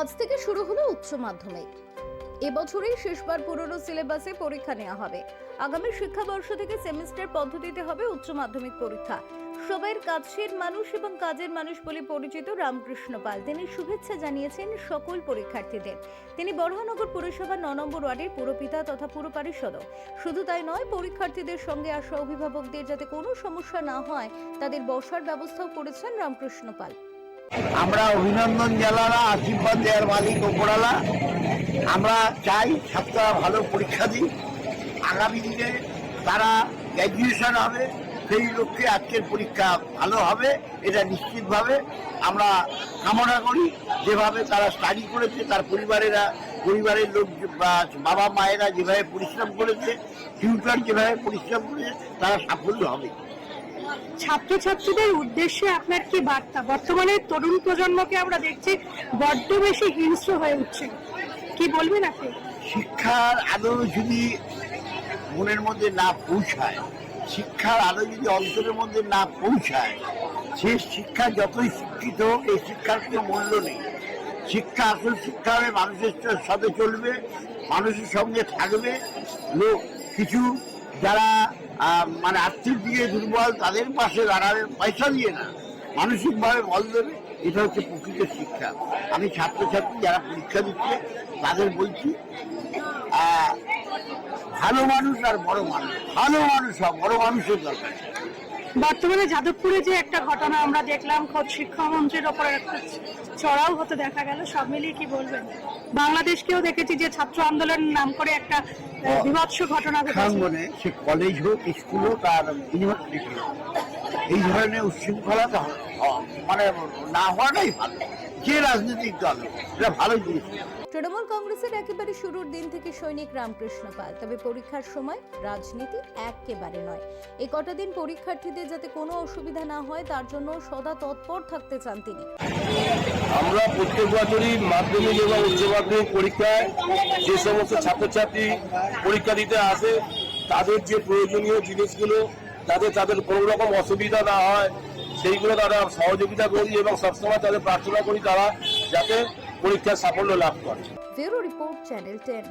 আজ থেকে শুরু হলো উচ্চ মাধ্যমিক। এবছরেই শেষবার পুরনো সিলেবাসে পরীক্ষা নেওয়া হবে। আগামী শিক্ষাবর্ষ থেকে সেমিস্টার পদ্ধতিতে হবে উচ্চ মাধ্যমিক পরীক্ষা। সবাইয়ের কাছের মানুষ এবং কাজের মানুষ বলে পরিচিত রামকৃষ্ণ পাল। তিনি শুভেচ্ছা জানিয়েছেন সকল পরীক্ষার্থীদের। তিনি বড়হানগর পুরসভা ন নম্বর ওয়ার্ডের পুরপিতা তথা পুর পারিষদও। শুধু তাই নয়, পরীক্ষার্থীদের সঙ্গে আসা অভিভাবকদের যাতে কোনো সমস্যা না হয়, তাদের বসার ব্যবস্থাও করেছেন রামকৃষ্ণ পাল। আমরা অভিনন্দন জানালা, আশীর্বাদ দেওয়ার মালিক ওপরালা। আমরা চাই ছাত্ররা ভালো পরীক্ষা দিক। আগামী দিনে তারা গ্র্যাজুয়েশন হবে, সেই লক্ষ্যে আজকের পরীক্ষা ভালো হবে, এটা নিশ্চিতভাবে আমরা কামনা করি। যেভাবে তারা স্টাডি করেছে, তার পরিবারেরা, পরিবারের লোক বাবা মায়েরা যেভাবে পরিশ্রম করেছে টিউটার যেভাবে পরিশ্রম করেছে, তারা সাফল্য হবে। ছাত্রছাত্রীদের উদ্দেশ্যে আপনার কি বার্তা? বর্তমানে তরুণ প্রজন্মকে আমরা দেখছি বড্ড বেশি হিংস্র হয়ে উঠছে। কি বলবেন আপনি? শিক্ষার আলো যদি মনের মধ্যে না পৌঁছায়, শিক্ষার আলো যদি অন্তরের মধ্যে না পৌঁছায়, সে শিক্ষা যতই শিক্ষিত হোক এই শিক্ষার কোনো মূল্য নেই। শিক্ষা আসল শিক্ষা হবে মানুষের সাথে চলবে, মানুষের সঙ্গে থাকবে। লোক কিছু যারা মানে আর্থিক দিকে দুর্বল, তাদের পাশে দাঁড়াবে পয়সা দিয়ে না। মানসিকভাবে বল দেবে, এটা হচ্ছে প্রকৃত শিক্ষা। আমি ছাত্রছাত্রী যারা পরীক্ষা দিচ্ছে, তাদের বলছি ভালো মানুষ আর বড় মানুষ। ভালো মানুষ আর বড় মানুষের দরকার। বর্তমানে যাদবপুরে যে একটা ঘটনা আমরা দেখলাম খোদ শিক্ষামন্ত্রীর ওপর একটা চড়াও হতে দেখা গেল। সব মিলিয়ে কি বলবেন? বাংলাদেশকেও দেখেছি যে ছাত্র আন্দোলন নাম করে একটা আহ, বিভৎস ঘটনা ঘটেছে। সে কলেজ হোক স্কুল হোক আর ইউনিভার্সিটি হোক এই ধরনের উচ্ছৃঙ্খলা মানে না হওয়াটাই ভালো। যে রাজনৈতিক দল এটা ভালো জিনিস। তৃণমূল কংগ্রেসের একেবারে শুরুর দিন থেকে সৈনিক রামকৃষ্ণ পাল তবে পরীক্ষার সময় রাজনীতি একেবারে নয়। এই কটা দিন পরীক্ষার্থীদের যাতে কোনো অসুবিধা না হয় তার জন্য সদা তৎপর থাকতে চান তিনি। আমরা প্রত্যেক বছরই মাধ্যমিক এবং উচ্চ মাধ্যমিক পরীক্ষায় যে সমস্ত ছাত্রছাত্রী পরীক্ষা দিতে আসে তাদের যে প্রয়োজনীয় জিনিসগুলো যাতে তাদের কোনো রকম অসুবিধা না হয় সেইগুলো তারা সহযোগিতা করি এবং সবসময় তাদের প্রার্থনা করি তারা যাতে পরীক্ষার সাফল্য লাভ করে। Bureau report channel ten.